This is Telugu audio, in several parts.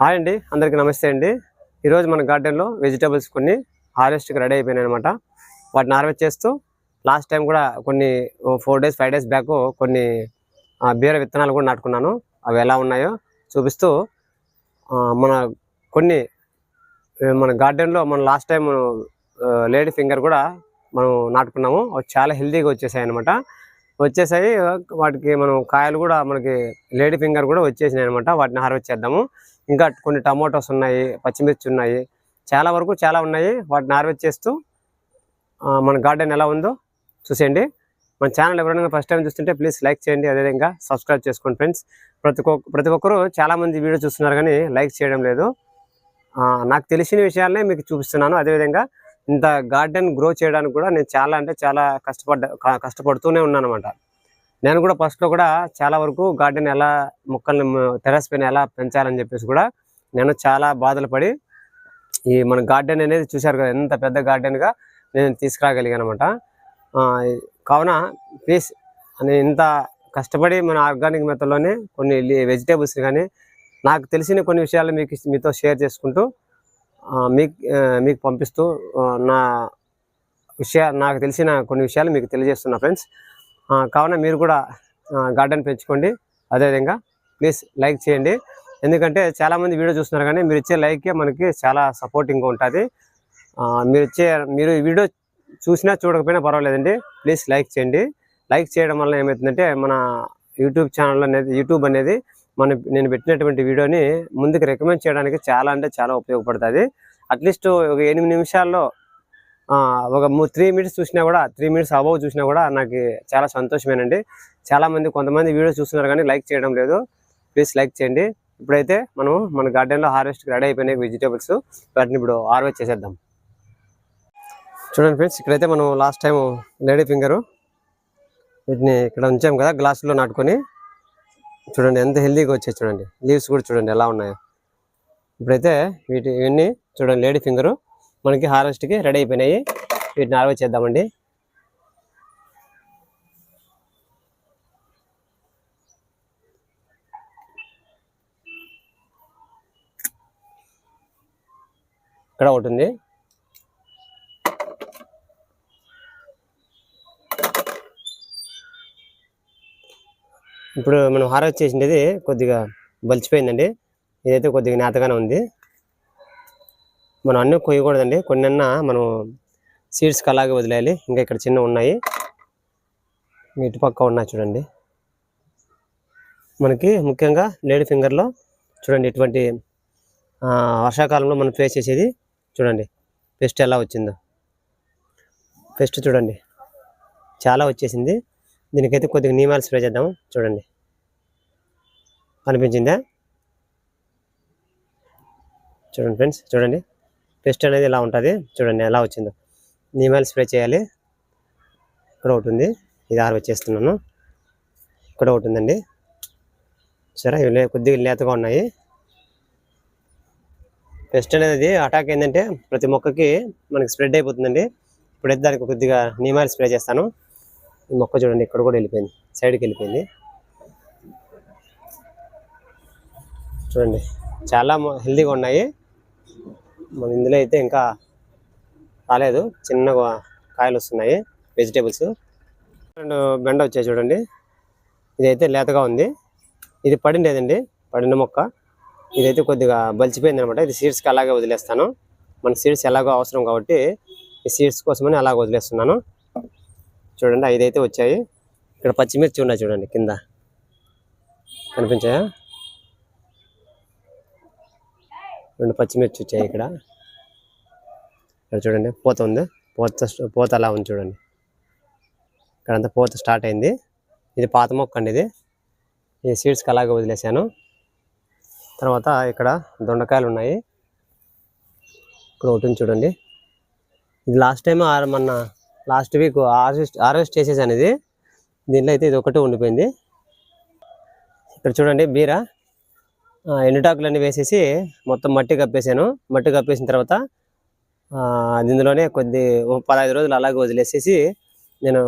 హాయ్ అండి అందరికీ నమస్తే అండి. ఈరోజు మన గార్డెన్లో వెజిటేబుల్స్ కొన్ని హార్వెస్ట్కి రెడీ అయిపోయినాయి అనమాట వాటిని హార్వెస్ట్ చేస్తూ లాస్ట్ టైం కూడా కొన్ని four days five days back కొన్ని బీర విత్తనాలు కూడా నాటుకున్నాను. అవి ఎలా ఉన్నాయో చూపిస్తూ మన కొన్ని మన గార్డెన్లో మన లాస్ట్ టైం లేడీ ఫింగర్ కూడా మనం నాటుకున్నాము. అవి చాలా హెల్తీగా వచ్చేసాయి అనమాట వచ్చేసాయి వాటికి మనం కాయలు కూడా మనకి లేడీ ఫింగర్ కూడా వచ్చేసినాయి అనమాట వాటిని హార్వెస్ట్ చేద్దాము. ఇంకా కొన్ని టమాటోస్ ఉన్నాయి పచ్చిమిర్చి ఉన్నాయి. చాలా వరకు చాలా ఉన్నాయి. వాటిని హార్వెస్ట్ చేస్తూ మన గార్డెన్ ఎలా ఉందో చూసేయండి. మన ఛానల్ ఎవరైనా ఫస్ట్ టైం చూస్తుంటే ప్లీజ్ లైక్ చేయండి. అదేవిధంగా సబ్స్క్రైబ్ చేసుకోండి ఫ్రెండ్స్ ప్రతి ఒక్క ప్రతి ఒక్కరు చాలామంది వీడియో చూస్తున్నారు కానీ లైక్ చేయడం లేదు. నాకు తెలిసిన విషయాలనే మీకు చూపిస్తున్నాను. అదేవిధంగా ఇంత గార్డెన్ గ్రో చేయడానికి కూడా నేను చాలా అంటే చాలా కష్టపడ్డ క- కష్టపడుతూనే ఉన్నాను అనమాట నేను కూడా ఫస్ట్లో కూడా చాలా వరకు గార్డెన్ ఎలా మొక్కల్ని టెరస్ పైన ఎలా పెంచాలని చెప్పేసి కూడా నేను చాలా బాధలు పడి ఈ మన గార్డెన్ అనేది చూశారు కదా ఎంత పెద్ద గార్డెన్గా నేను తీసుకురాగలిగాను అనమాట కావున ప్లీజ్ నేను ఇంత కష్టపడి మన ఆర్గానిక్ మెథడ్లోనే కొన్ని వెజిటేబుల్స్ కానీ నాకు తెలిసిన కొన్ని విషయాలు మీకు మీతో షేర్ చేసుకుంటూ మీకు మీకు పంపిస్తూ నా విషయా నాకు తెలిసిన కొన్ని విషయాలు మీకు తెలియజేస్తున్నా ఫ్రెండ్స్ కావున మీరు కూడా గార్డెన్ పెంచుకోండి. అదేవిధంగా ప్లీజ్ లైక్ చేయండి. ఎందుకంటే చాలామంది వీడియో చూస్తున్నారు కానీ మీరు ఇచ్చే లైకే మనకి చాలా సపోర్టింగ్గా ఉంటుంది. మీరు ఇచ్చే మీరు వీడియో చూసినా చూడకపోయినా పర్వాలేదండి. ప్లీజ్ లైక్ చేయండి. లైక్ చేయడం వల్ల ఏమవుతుందంటే మన యూట్యూబ్ ఛానల్ అనేది యూట్యూబ్ అనేది మన నేను పెట్టినటువంటి వీడియోని ముందుకు రికమెండ్ చేయడానికి చాలా అంటే చాలా ఉపయోగపడుతుంది. అట్లీస్ట్ ఒక ఎనిమిది నిమిషాల్లో ఒక త్రీ మినిట్స్ చూసినా కూడా త్రీ మినిట్స్ అబౌవ్ చూసినా కూడా నాకు చాలా సంతోషమేనండి. చాలా మంది కొంతమంది వీడియో చూస్తున్నారు కానీ లైక్ చేయడం లేదు. ప్లీజ్ లైక్ చేయండి. ఇప్పుడైతే మనం మన గార్డెన్లో హార్వెస్ట్ రెడీ అయిపోయినాయి వెజిటేబుల్స్ వాటిని ఇప్పుడు హార్వెస్ట్ చేసేద్దాం. చూడండి ఫ్రెండ్స్ ఇక్కడైతే మనం లాస్ట్ టైం లేడీ ఫింగరు వీటిని ఇక్కడ ఉంచాం కదా గ్లాసులో నాటుకొని. చూడండి ఎంత హెల్తీగా వచ్చాయి చూడండి. లీవ్స్ కూడా చూడండి ఎలా ఉన్నాయో. ఇప్పుడైతే వీటి ఇవన్నీ చూడండి లేడీ ఫింగరు మనకి హార్వెస్ట్కి రెడీ అయిపోయినాయి. వీటిని హార్వెస్ట్ చేద్దామండి. ఇక్కడ ఒకటి ఉంది. ఇప్పుడు మనం హార్వెస్ట్ చేసినది కొద్దిగా బలిచిపోయిందండి. ఇదైతే కొద్దిగా నేతగానే ఉంది. మనం అన్నీ కొయ్యకూడదండి. కొన్నన్నా మనం సీడ్స్కి అలాగే వదిలేయాలి. ఇంకా ఇక్కడ చిన్న ఉన్నాయి. ఇటు పక్క ఉన్నాయి చూడండి. మనకి ముఖ్యంగా లేడీ ఫింగర్లో చూడండి ఇటువంటి వర్షాకాలంలో మనం ఫేస్ చేసేది చూడండి. పెస్ట్ ఎలా వచ్చిందో. పెస్ట్ చూడండి. చాలా వచ్చేసింది. దీనికైతే కొద్దిగా నీమాలు స్ప్రే చేద్దాము చూడండి. అనిపించిందా? చూడండి ఫ్రెండ్స్ చూడండి. పెస్ట్ అనేది ఇలా ఉంటుంది చూడండి ఎలా వచ్చిందో. నీమాలు స్ప్రే చేయాలి. ఇక్కడ ఒకటి ఉంది. ఇది ఆరు వచ్చేస్తున్నాను ఇక్కడ ఒకటి ఉందండి. సరే ఇవి లే- కొద్దిగా లేతగా ఉన్నాయి. పెస్ట్ అనేది అటాక్ ఏంటంటే ప్రతి మొక్కకి మనకి స్ప్రెడ్ అయిపోతుందండి. ఇప్పుడైతే దానికి కొద్దిగా నీమాయిల్ స్ప్రే చేస్తాను. ఈ మొక్క చూడండి ఇక్కడ కూడా వెళ్ళిపోయింది. సైడ్కి వెళ్ళిపోయింది. చూడండి చాలా హెల్దీగా ఉన్నాయి. మన ఇందులో అయితే ఇంకా రాలేదు. చిన్నగా కాయలు వస్తున్నాయి వెజిటేబుల్స్ రెండు బెండ వచ్చాయి చూడండి. ఇదైతే లేతగా ఉంది. ఇది పడిండేదండి పడిన మొక్క. ఇదైతే కొద్దిగా బలిచిపోయింది అనమాట ఇది సీడ్స్కి అలాగే వదిలేస్తాను. మన సీడ్స్ ఎలాగో అవసరం కాబట్టి ఈ సీడ్స్ కోసమని అలాగ వదిలేస్తున్నాను. చూడండి ఐదైతే వచ్చాయి. ఇక్కడ పచ్చిమిర్చి ఉన్నాయి చూడండి కింద. కనిపించాయా? రెండు పచ్చిమిర్చి వచ్చాయి ఇక్కడ. ఇక్కడ చూడండి పూత ఉంది. పూత పూత అలా ఉంది చూడండి. ఇక్కడంతా పూత స్టార్ట్ అయింది. ఇది పాత మొక్క అండి ఇది. ఈ సీడ్స్కి అలాగే వదిలేసాను. తర్వాత ఇక్కడ దొండకాయలు ఉన్నాయి. ఇక్కడ ఒకటి ఉంది చూడండి. ఇది లాస్ట్ టైం మొన్న లాస్ట్ వీక్ హార్వెస్ట్ హార్వెస్ట్ చేసేసాను ఇది. దీనిలో అయితే ఇది ఒకటే ఉండిపోయింది. ఇక్కడ చూడండి బీరా. ఎండుటాకులన్నీ వేసేసి మొత్తం మట్టి కప్పేసాను మట్టి కప్పేసిన తర్వాత ఇందులోనే కొద్ది పదహైదు రోజులు అలాగే వదిలేసేసి నేను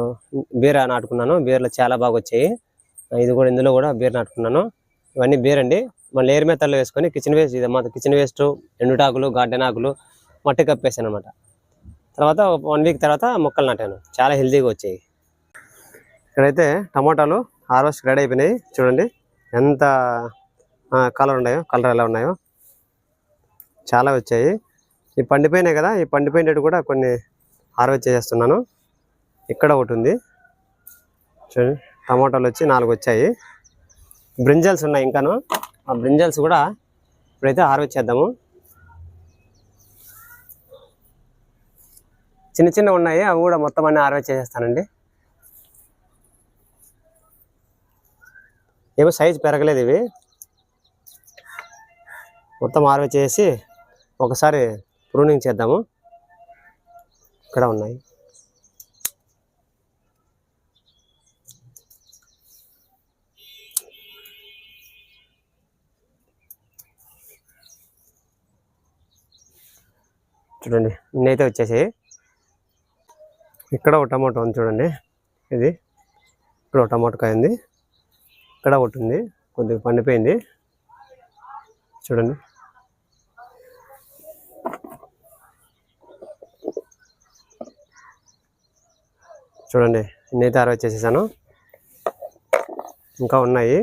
బీర నాటుకున్నాను. బీరలు చాలా బాగా వచ్చాయి. ఇది కూడా ఇందులో కూడా బీర నాటుకున్నాను. ఇవన్నీ బీర్ అండి మన లేయర్ మెత్తల్లో వేసుకొని కిచెన్ వేస్ట్ ఇది మా కిచెన్ వేస్ట్ ఎండుటాకులు గార్డెన్ ఆకులు మట్టి కప్పేసాను అనమాట తర్వాత వన్ వీక్ తర్వాత మొక్కలు నాటాను. చాలా హెల్తీగా వచ్చాయి. ఇక్కడైతే టమాటాలు హార్వెస్ట్ రెడీ అయిపోయినాయి. చూడండి ఎంత కలర్ ఉన్నాయో? కలర్ ఎలా ఉన్నాయో? చాలా వచ్చాయి. ఈ పండిపోయినాయి కదా ఈ పండిపోయినట్టు కూడా కొన్ని హార్వెస్ట్ చేసేస్తున్నాను. ఇక్కడ ఒకటి ఉంది. చూడండి టమాటాలు వచ్చి నాలుగు వచ్చాయి. బ్రింజల్స్ ఉన్నాయి ఇంకాను. ఆ బ్రింజల్స్ కూడా ఇప్పుడైతే హార్వెస్ట్ చేద్దాము. చిన్న చిన్న ఉన్నాయి అవి కూడా మొత్తం అన్నీ హార్వెస్ట్ చేసేస్తానండి. ఏమో సైజు పెరగలేదు ఇవి. మొత్తం హార్వెస్ట్ చేసి ఒకసారి ప్రూనింగ్ చేద్దాము. ఇక్కడ ఉన్నాయి. చూడండి ఇన్నైతే వచ్చేసి ఇక్కడ ఒక టమాటో ఉంది చూడండి. ఇది ఇక్కడ ఒక టమాటో కాయ ఉంది. ఇక్కడ ఒకటి ఉంది. కొద్దిగా పండిపోయింది. చూడండి. చూడండి ఇన్నైతే అరవై చేసేసాను. ఇంకా ఉన్నాయి.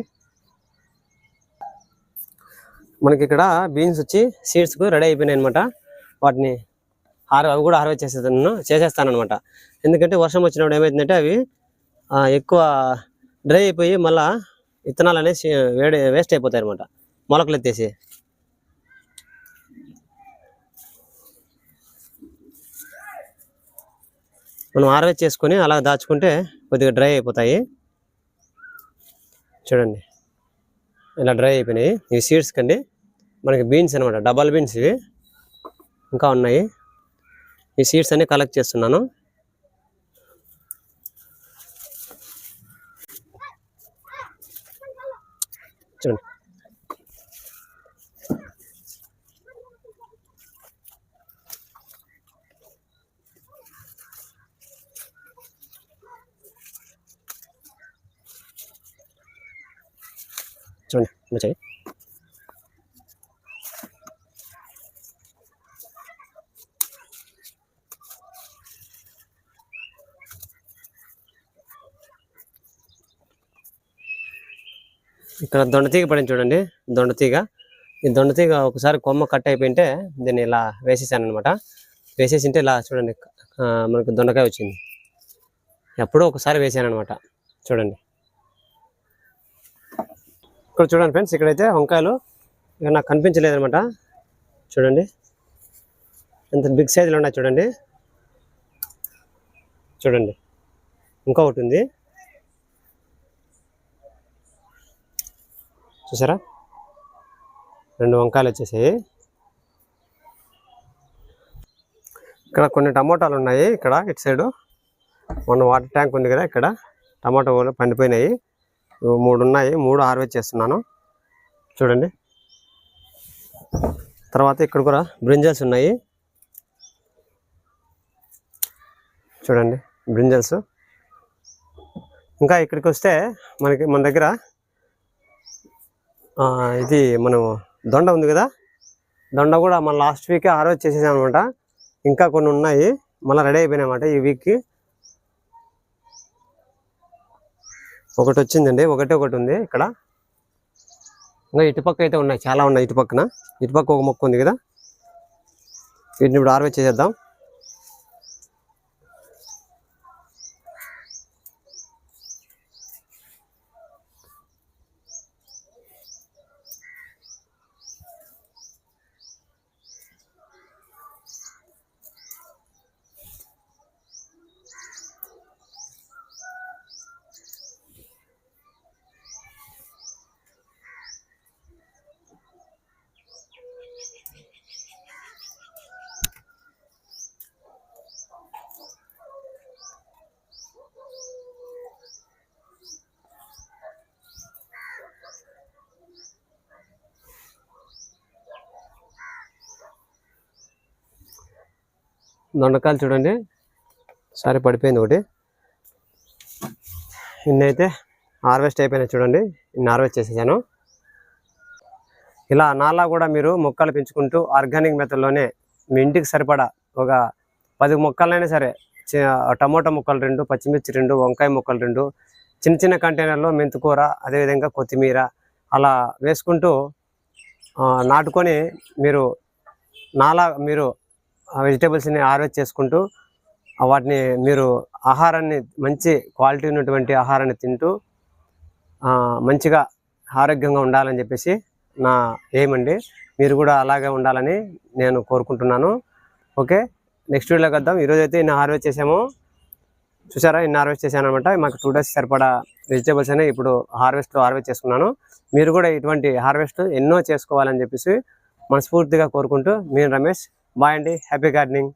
మనకి ఇక్కడ బీన్స్ వచ్చి సీడ్స్కు రెడీ అయిపోయినాయి అనమాట వాటిని హార్ అవి కూడా హార్వెస్ట్ చేసేస్తాను చేసేస్తాను అనమాట ఎందుకంటే వర్షం వచ్చినప్పుడు ఏమవుతుందంటే అవి ఎక్కువ డ్రై అయిపోయి మళ్ళీ విత్తనాలు అనేసి వేడి వేస్ట్ అయిపోతాయి అనమాట మొలకలు ఎత్తేసి. మనం హార్వెస్ట్ చేసుకొని అలా దాచుకుంటే కొద్దిగా డ్రై అయిపోతాయి. చూడండి. ఇలా డ్రై అయిపోయినాయి. ఇవి సీడ్స్ కండి. మనకి బీన్స్ అనమాట డబల్ బీన్స్ ఇవి. ఇంకా ఉన్నాయి. ఈ సీడ్స్ అన్నీ కలెక్ట్ చేస్తున్నాను చూడండి చూడండి ఇలా చేయి ఇక్కడ దొండతీగ పడింది చూడండి దొండతీగ ఈ దొండతీగ ఒకసారి కొమ్మ కట్ అయిపోయింటే దీన్ని ఇలా వేసేసాను అనమాట వేసేసింటే ఇలా చూడండి మనకు దొండకాయ వచ్చింది. ఎప్పుడో ఒకసారి వేసాను అనమాట చూడండి. ఇక్కడ చూడండి ఫ్రెండ్స్ ఇక్కడైతే వంకాయలు ఇక నాకు కనిపించలేదు అనమాట చూడండి. ఎంత బిగ్ సైజులో ఉన్నాయి చూడండి. చూడండి. ఇంకా ఒకటి ఉంది. చూసారా? రెండు వంకాయలు వచ్చేసాయి. ఇక్కడ కొన్ని టమోటాలు ఉన్నాయి ఇక్కడ ఇటు సైడు. మొన్న వాటర్ ట్యాంక్ ఉంది కదా ఇక్కడ టమాటో కూడా పండిపోయినాయి. మూడు ఉన్నాయి మూడు హార్వెస్ట్ చేస్తున్నాను చూడండి. తర్వాత ఇక్కడ కూడా బ్రింజల్స్ ఉన్నాయి. చూడండి. బ్రింజల్స్. ఇంకా ఇక్కడికి వస్తే మనకి మన దగ్గర ఇది మనం దొండ ఉంది కదా? దొండ కూడా మన లాస్ట్ వీకే హార్వెస్ట్ చేసేసాం అనమాట ఇంకా కొన్ని ఉన్నాయి. మళ్ళీ రెడీ అయిపోయినాయి అన్నమాట ఈ వీక్కి. ఒకటి వచ్చిందండి ఒకటే ఒకటి ఉంది ఇక్కడ. ఇంకా ఇటుపక్క అయితే ఉన్నాయి చాలా ఉన్నాయి ఇటుపక్కన ఇటుపక్క ఒక మొక్క ఉంది కదా. వీటిని ఇప్పుడు ఆర్వే చేసేద్దాం. దొండకాయలు చూడండి. సరే పడిపోయింది ఒకటి. ఇన్నైతే హార్వెస్ట్ అయిపోయినాయి చూడండి. ఇన్ని హార్వెస్ట్ చేసేసాను. ఇలా నాలా కూడా మీరు మొక్కలు పెంచుకుంటూ ఆర్గానిక్ మెథడ్లోనే మీ ఇంటికి సరిపడా ఒక పది మొక్కలైనా సరే టమోటా మొక్కలు రెండు పచ్చిమిర్చి రెండు వంకాయ మొక్కలు రెండు చిన్న చిన్న కంటైనర్లో మెంతికూర అదేవిధంగా కొత్తిమీర అలా వేసుకుంటూ నాటుకొని మీరు నాలా మీరు వెజిటేబుల్స్ని హార్వెస్ట్ చేసుకుంటూ వాటిని మీరు ఆహారాన్ని మంచి క్వాలిటీ ఉన్నటువంటి ఆహారాన్ని తింటూ మంచిగా ఆరోగ్యంగా ఉండాలని చెప్పేసి నా ఎయిమ్ అండి. మీరు కూడా అలాగే ఉండాలని నేను కోరుకుంటున్నాను. ఓకే? నెక్స్ట్ వీడియోకి వద్దాం ఈరోజు అయితే ఇన్ని హార్వెస్ట్ చేసాము చూసారా? ఇన్ని హార్వెస్ట్ చేశాను అనమాట మాకు టూ డేస్ సరిపడా వెజిటేబుల్స్ అనే ఇప్పుడు హార్వెస్ట్లో హార్వెస్ట్ చేసుకున్నాను. మీరు కూడా ఇటువంటి హార్వెస్ట్ ఎన్నో చేసుకోవాలని చెప్పేసి మనస్ఫూర్తిగా కోరుకుంటూ మీరు రమేష్ బాయ్ అండి హ్యాపీ గార్డెనింగ్